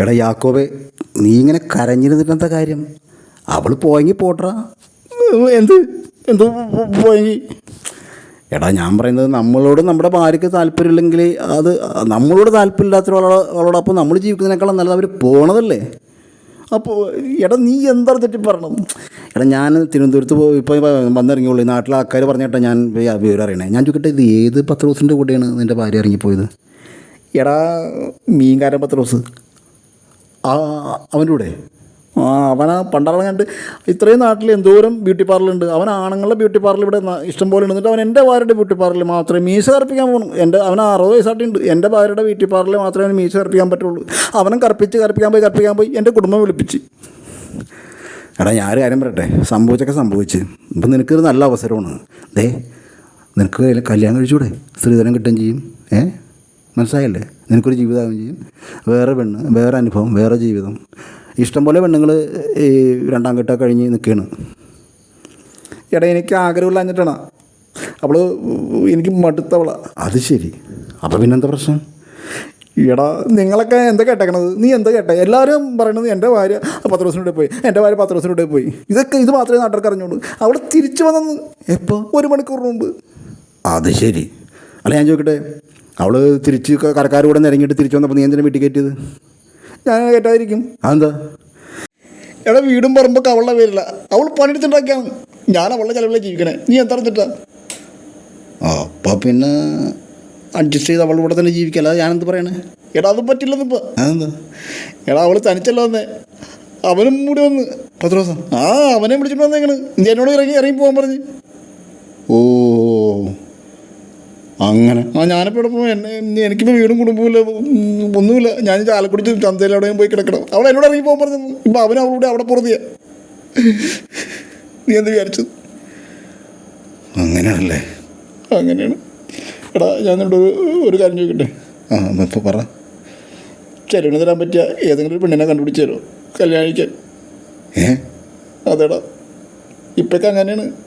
എടാ യാക്കോബെ നീ ഇങ്ങനെ കരഞ്ഞിരുന്നിട്ടെന്താ കാര്യം? അവൾ പോയെങ്കിൽ പോട്ടാ എന്ത്? എന്തോ പോയെങ്കിൽ എടാ ഞാൻ പറയുന്നത് നമ്മളോട് നമ്മുടെ ഭാര്യയ്ക്ക് താല്പര്യമില്ലെങ്കിൽ അത് നമ്മളോട് താല്പര്യമില്ലാത്ത ഒരാളോടൊപ്പം നമ്മൾ ജീവിക്കുന്നതിനേക്കാളും നല്ലത് അവർ പോണതല്ലേ? അപ്പോൾ എടാ നീ എന്താണ് തെറ്റി പറഞ്ഞത്? എടാ ഞാൻ തിരുവനന്തപുരത്ത് പോയി ഇപ്പോൾ വന്നിറങ്ങിയുള്ളൂ. നാട്ടിലെ ആൾക്കാർ പറഞ്ഞേട്ടാ ഞാൻ വിവരം അറിയണേ. ഞാൻ ചോദിക്കട്ടെ ഇത് ഏത് പത്രോസിന്റെ കൂടെയാണ് നിന്റെ ഭാര്യ ഇറങ്ങിപ്പോയത്? എടാ മീൻകാരൻ പത്രോസ് ആ അവന്റെ കൂടെ? ആ അവനാ പണ്ടാറ കണ്ട് ഇത്രയും നാട്ടിൽ എന്തോരം ബ്യൂട്ടി പാർലറുണ്ട് അവൻ ആണുങ്ങളുടെ ബ്യൂട്ടി പാർലർ ഇവിടെ ഇഷ്ടം പോലെ ഉണ്ട്. അവൻ എന്റെ ഭാര്യയുടെ ബ്യൂട്ടി പാർലറിൽ മാത്രമേ മീശ കറുപ്പിക്കാൻ പോകുന്നു എന്റെ അവൻ അറുപത് വയസ്സായിട്ടുണ്ട് എന്റെ ഭാര്യയുടെ ബ്യൂട്ടി പാർലറിൽ മാത്രമേ അവന് മീശ കറുപ്പിക്കാൻ പറ്റുള്ളൂ. അവനും കറുപ്പിച്ച് കറുപ്പിക്കാൻ പോയി കറുപ്പിക്കാൻ പോയി. എന്റെ കുടുംബം വിളിപ്പിച്ച്. എടാ ഞാൻ കാര്യം പറയട്ടെ? സംഭവിച്ചൊക്കെ സംഭവിച്ച്. ഇപ്പം നിനക്കൊരു നല്ല അവസരമാണ്. ദേ നിനക്ക് കല്യാണം കഴിച്ചൂടെ സ്ത്രീധനം കിട്ടുകയും ചെയ്യും. ഏ? മനസ്സിലായല്ലേ? നിനക്കൊരു ജീവിതമാവുകയും ചെയ്യും. വേറെ പെണ്ണ് വേറെ അനുഭവം വേറെ ജീവിതം. ഇഷ്ടംപോലെ പെണ്ണുങ്ങൾ ഈ രണ്ടാം ഘട്ടം കഴിഞ്ഞ് നിൽക്കുകയാണ് എടാ എനിക്ക് ആഗ്രഹമില്ലാഞ്ഞിട്ടാണ് അവൾ എനിക്ക് മടുത്തവള. അത് ശരി. അപ്പോൾ പിന്നെന്താ പ്രശ്നം? എടാ നിങ്ങളൊക്കെ എന്താ കേട്ടേക്കണത്? നീ എന്താ കേട്ടേ? എല്ലാവരും പറയണത് എന്റെ ഭാര്യ പത്ത് ദിവസത്തിനൂടെ പോയി. എന്റെ ഭാര്യ പത്ത് ദിവസത്തിനൂടെ പോയി. ഇതൊക്കെ ഇത് മാത്രമേ നാട്ടുകാർക്ക് അറിഞ്ഞുള്ളൂ. അവിടെ തിരിച്ചു വന്നെന്ന് എപ്പോൾ ഒരു മണിക്കൂർ മുമ്പ്. അത് ശരി. അല്ല ഞാൻ ചോദിക്കട്ടെ? അവൾ തിരിച്ച് ക- കരക്കാരുടെ കൂടെ നിരങ്ങിയിട്ട് തിരിച്ചു വന്നപ്പോൾ നീ എന്തിനാ വീട്ടിൽ കയറ്റിയത്? ഞാൻ കേട്ടായിരിക്കും അതെന്താ? എടാ വീടും പറമ്പൊക്കെ അവളുടെ പേരില്ല അവൾ പണിയെടുത്തുണ്ടാക്കിയാണ് ഞാൻ അവളുടെ ചിലവിലെ ജീവിക്കണേ. നീ എന്താ പറഞ്ഞിട്ടാ ആ അപ്പോൾ പിന്നെ അഡ്ജസ്റ്റ് ചെയ്ത് അവളുടെ കൂടെ തന്നെ ജീവിക്കല്ല ഞാനെന്ത് പറയണേ? എടാ അത് പറ്റില്ലെന്നിപ്പോൾ അതെന്താ? എടാ അവൾ തനിച്ചല്ല വന്നേ. അവനും കൂടി വന്ന്. പത്ത് ദിവസം ആ അവനെ വിളിച്ചിട്ട് വന്നേക്കണ്. നീ എന്നോട് ഇറങ്ങി ഇറങ്ങി പോകാൻ പറഞ്ഞ്. അങ്ങനെ. ആ ഞാനിപ്പോൾ ഇവിടെ പോകും എന്നെ എനിക്കിപ്പോൾ വീടും കുടുംബമില്ല ഒന്നുമില്ല. ഞാൻ ചാലക്കുടി ചന്തയിൽ എവിടെയും പോയി കിടക്കണം. അവൾ എന്നോട് ഇറങ്ങി പോകാൻ പറഞ്ഞു. ഇപ്പം അവനും അവളൂടെ അവിടെ പുറത്തിയ. നീ എന്ത് വിചാരിച്ചു? അങ്ങനെയാണല്ലേ? അങ്ങനെയാണ്. എടാ ഞാൻ നിന്നോട് ഒരു ഒരു കാര്യം ചോദിക്കട്ടെ? ആ ഇപ്പോൾ പറ. ചെലവിന് തരാൻ പറ്റിയ ഏതെങ്കിലും ഒരു പെണ്ണിനെ കണ്ടുപിടിച്ച് തരുമോ കല്യാണിക്കാൻ. ഏ? അതെടാ. ഇപ്പൊക്കെ അങ്ങനെയാണ്.